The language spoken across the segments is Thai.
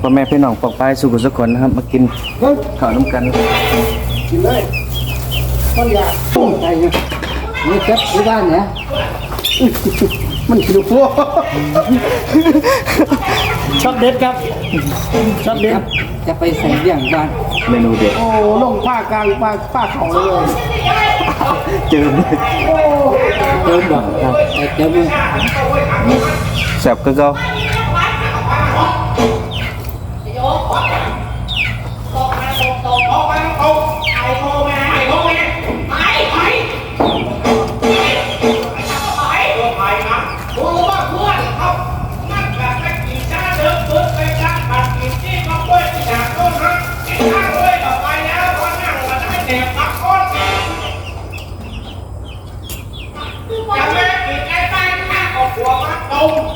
พ่อแม่พี่น้องปลอดภัยสุขสุขคนนะครับ มากินข้าวน้ำกันกินเลยต้นยาต้มใจเนี่ยนี่เจ็บที่บ้านเนี่ยมันคือพวกชอบเด็ดครับชอบเด็ดจะไปใส่อย่ยงบ้านเมนูเด็ดโอ้ลงผ้ากลางผ้าผ้าของเลยเจิมเจิมบ่ครับเจิมแสบก็เจ้า home.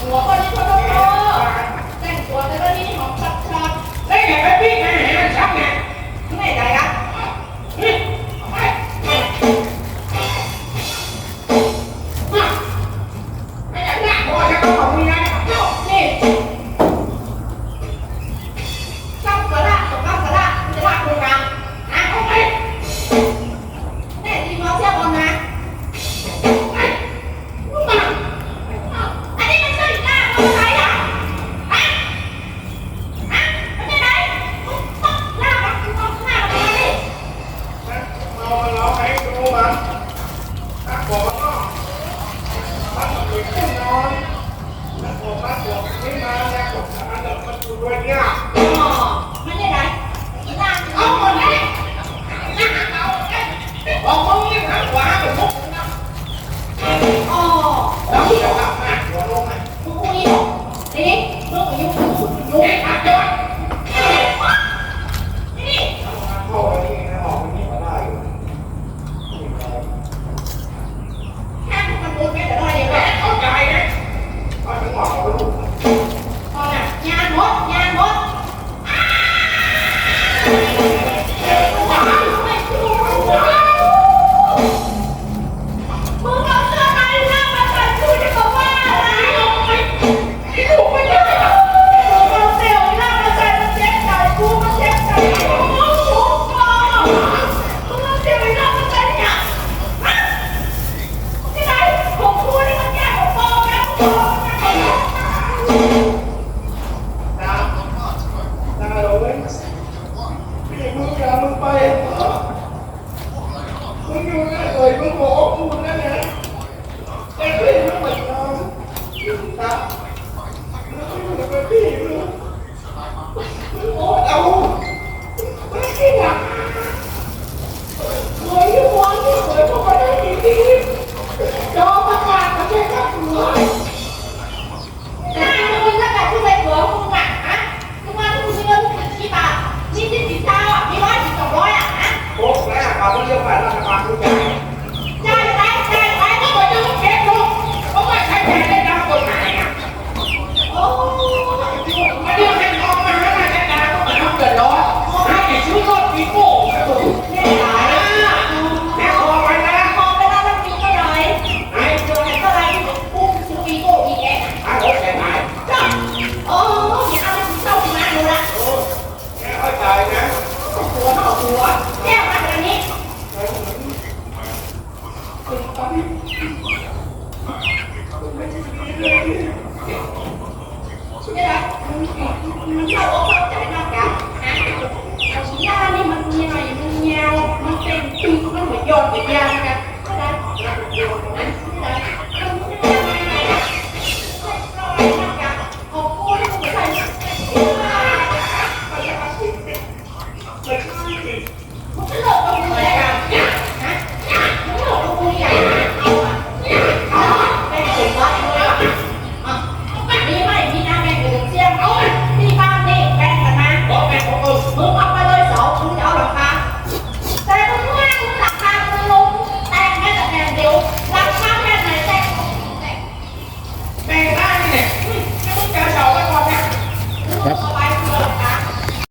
หัวคนนี้คนโตแต่งตัวแต่ละนี่ของชัดๆ ได้ไงไปพี่ไงเห็มันชัดไงไม่ใจอะ God Yeah.